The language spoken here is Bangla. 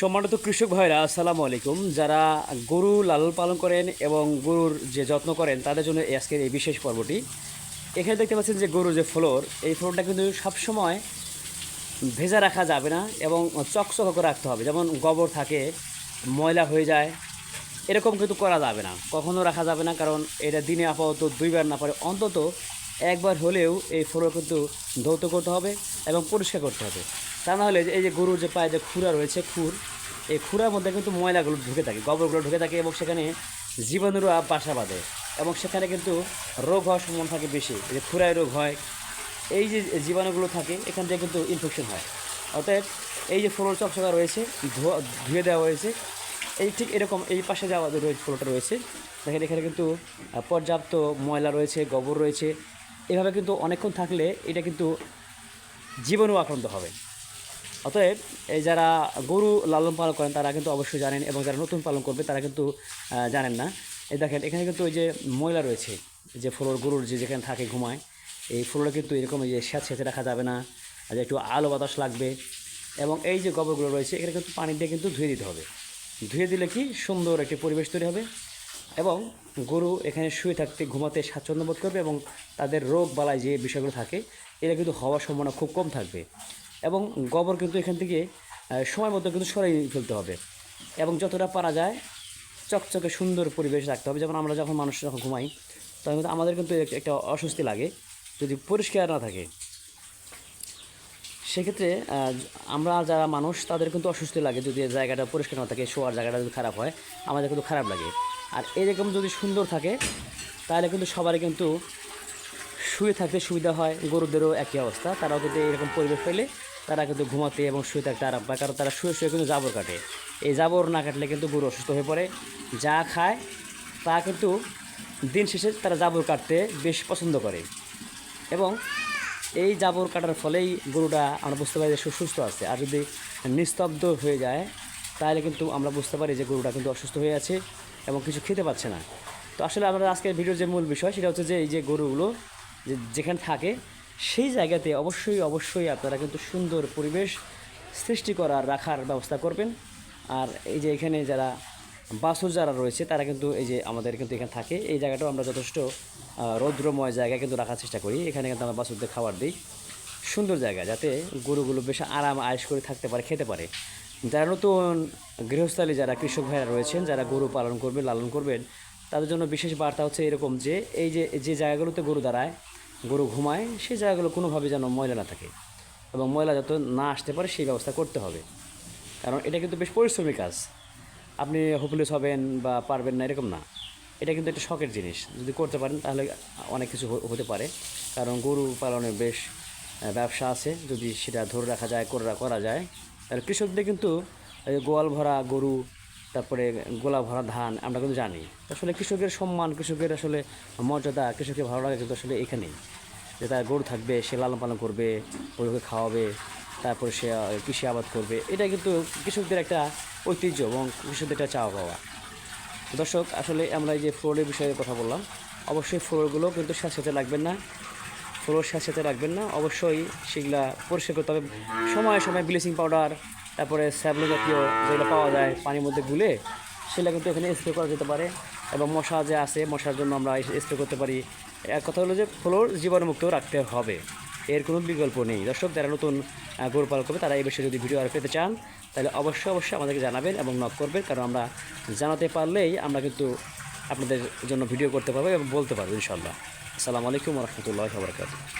সম্মানিত কৃষক ভাইরা আসসালামু আলাইকুম। যারা গরু লালন পালন করেন এবং গরুর যে যত্ন করেন, তাদের জন্য আজকের এই বিশেষ পর্বটি। এখানে দেখতে পাচ্ছেন যে গরুর যে ফ্লোর, এই ফ্লোরটা কিন্তু সবসময় ভেজা রাখা যাবে না এবং চকচক করে রাখতে হবে। যেমন গোবর থাকে, ময়লা হয়ে যায়, এরকম কিন্তু করা যাবে না। কখনও রাখা যাবে না, কারণ এটা দিনে আপাতত দুইবার না পারে, অন্তত একবার হলেও এই ফ্লোর কিন্তু ধৌত করতে হবে এবং পরিষ্কার করতে হবে। তা না হলে এই যে গরুর যে পায়ে যে খুরা রয়েছে, খুর, এই খুরার মধ্যে কিন্তু ময়লাগুলো ঢুকে থাকে, গোবরগুলো ঢুকে থাকে এবং সেখানে জীবাণুরা বাসা বাঁধে এবং সেখানে কিন্তু রোগ হওয়ার সম্ভাবনা থাকে বেশি। এই যে খুরায় রোগ হয়, এই যে জীবাণুগুলো থাকে, এখান থেকে কিন্তু ইনফেকশন হয়। অতএব এই যে ফ্লোর চকচকা রয়েছে, ধোয়া দেওয়া হয়েছে, এই ঠিক এরকম এই পাশে যাওয়া রয়েছে ফ্লোরটা রয়েছে, দেখেন এখানে কিন্তু পর্যাপ্ত ময়লা রয়েছে, গোবর রয়েছে। এভাবে কিন্তু অনেকক্ষণ থাকলে এটা কিন্তু জীবাণু আক্রান্ত হবে। অতএব, এই যারা গরু লালন পালন করেন, তারা কিন্তু অবশ্যই জানেন এবং যারা নতুন পালন করবে, তারা কিন্তু জানেন না। এই দেখেন, এখানে কিন্তু ওই যে ময়লা রয়েছে, যে ফ্লোর গরুর যে যেখানে থাকে ঘুমায়, এই ফ্লোরে কিন্তু এরকম যে স্যাঁত সেঁতে রাখা যাবে না, আর একটু আলো বাতাস লাগবে এবং এই যে গোবরগুলো রয়েছে, এখানে কিন্তু পানি দিয়ে কিন্তু ধুয়ে দিতে হবে। ধুয়ে দিলে কি? সুন্দর একটি পরিবেশ তৈরি হবে এবং গরু এখানে শুয়ে থাকতে, ঘুমাতে স্বাচ্ছন্দ্য বোধ করবে এবং তাদের রোগ বালাই যে বিষয়গুলো থাকে এটা কিন্তু হওয়ার সম্ভাবনা খুব কম থাকবে। এবং গোবর কিন্তু এখান থেকে সময় মতো কিন্তু সরাই ফেলতে হবে। এবং যতটা পারা যায়, চকচকে সুন্দর পরিবেশ রাখতে হবে। যেমন আমরা যখন মানুষ যখন ঘুমাই, তখন কিন্তু আমাদের কিন্তু একটা অস্বস্তি লাগে। যদি পরিষ্কার না থাকে, সেক্ষেত্রে আমরা যারা মানুষ, তাদের কিন্তু অস্বস্তি লাগে। যদি জায়গাটা পরিষ্কার না থাকে, শোয়ার জায়গাটা যদি খারাপ হয়, আমাদের কিন্তু খারাপ লাগে। আর এরকম যদি সুন্দর থাকে, তাহলে কিন্তু সবারই কিন্তু শুয়ে থাকতে সুবিধা হয়, গরুদেরও একই অবস্থা। তারাও কিন্তু এরকম পরিবেশ পেলে তারা কিন্তু ঘুমাতে এবং শুয়ে থাকতে আরাম পায়, কারণ তারা শুয়ে শুয়ে কিন্তু জাবর কাটে। এই জাবর না কাটলে কিন্তু গরু অসুস্থ হয়ে পড়ে, যা খায় তা কিন্তু দিন শেষে তারা জাবর কাটতে বেশ পছন্দ করে। এবং এই জাবর কাটার ফলেই গরুটা আমরা বুঝতে পারি যে সুস্থ আছে। আর যদি নিস্তব্ধ হয়ে যায়, তাহলে কিন্তু আমরা বুঝতে পারি যে গরুটা কিন্তু অসুস্থ হয়ে আছে এবং কিছু খেতে পাচ্ছে না। তো আসলে আমরা আজকের ভিডিওর যে মূল বিষয়, সেটা হচ্ছে যে এই যে গরুগুলো যেখানে থাকে, সেই জায়গাতে অবশ্যই অবশ্যই আপনারা কিন্তু সুন্দর পরিবেশ সৃষ্টি করার, রাখার ব্যবস্থা করবেন। আর এই যে এখানে যারা বাছুর যারা রয়েছে, তারা কিন্তু এই যে আমাদের কিন্তু এখানে থাকে। এই জায়গাটাও আমরা যথেষ্ট রৌদ্রময় জায়গায় কিন্তু রাখার চেষ্টা করি। এখানে কিন্তু আমরা বাছুরদের খাবার দিই। সুন্দর জায়গা, যাতে গরুগুলো বেশ আরাম আয়েস করে থাকতে পারে, খেতে পারে। যারা নতুন গৃহস্থালী, যারা কৃষক ভাইরা রয়েছেন, যারা গরু পালন করবেন লালন করবেন তাদের জন্য বিশেষ বার্তা হচ্ছে এরকম যে, এই যে যে জায়গাগুলোতে গরু দাঁড়ায়, গরু ঘুমায়, সেই জায়গাগুলো কোনোভাবে যেন ময়লা না থাকে এবং ময়লা যত না আসতে পারে সেই ব্যবস্থা করতে হবে। কারণ এটা কিন্তু বেশ পরিশ্রমী কাজ। আপনি হোপলেস হবেন বা পারবেন না, এরকম না। এটা কিন্তু একটা শখের জিনিস। যদি করতে পারেন তাহলে অনেক কিছু হতে পারে। কারণ গরু পালনের বেশ ব্যবসা আছে। যদি সেটা ধরে রাখা যায়, করে যায়, তাহলে কৃষকদের কিন্তু গোয়াল ভরা গরু তারপরে গোলা ভরা ধান, আমরা কিন্তু জানি। আসলে কৃষকের সম্মান, কৃষকের আসলে মর্যাদা কৃষকের ভালো লাগে কিন্তু আসলে এখানেই যে তার গরু থাকবে, সে লালন পালন করবে, গরুকে খাওয়াবে, তারপরে সে কৃষি আবাদ করবে। এটা কিন্তু কৃষকদের একটা ঐতিহ্য এবং কৃষকদের একটা চাওয়া পাওয়া। দর্শক, আসলে আমরা এই যে ফ্লোরের বিষয়ে কথা বললাম, অবশ্যই ফ্লোরগুলো কিন্তু স্যাঁতস্যাঁতে রাখবেন না। ফ্লোর স্যাঁতস্যাঁতে রাখবেন না, অবশ্যই সেগুলা পরিষ্কার করতে হবে। সময়ে সময় ব্লিচিং পাউডার তারপরে স্যাবলো জাতীয় যেগুলো পাওয়া যায় পানির মধ্যে গুলে, সেগুলো কিন্তু এখানে স্প্রে করা যেতে পারে। এবং মশা যে আছে, মশার জন্য আমরা স্প্রে করতে পারি। এক কথা হলো যে ফ্লোর জীবাণুমুক্ত রাখতে হবে। এর কোনো বিকল্প নেই। দর্শক, যারা নতুন গরু পালন করবে, তারা এই বিষয়ে যদি ভিডিও আর পেতে চান, তাহলে অবশ্যই অবশ্যই আমাদেরকে জানাবেন এবং নক করবেন। কারণ আমরা জানাতে পারলেই আমরা কিন্তু আপনাদের জন্য ভিডিও করতে পারব এবং বলতে পারব ইনশাল্লাহ আসসালামু আলাইকুম রহমতুল্লাহ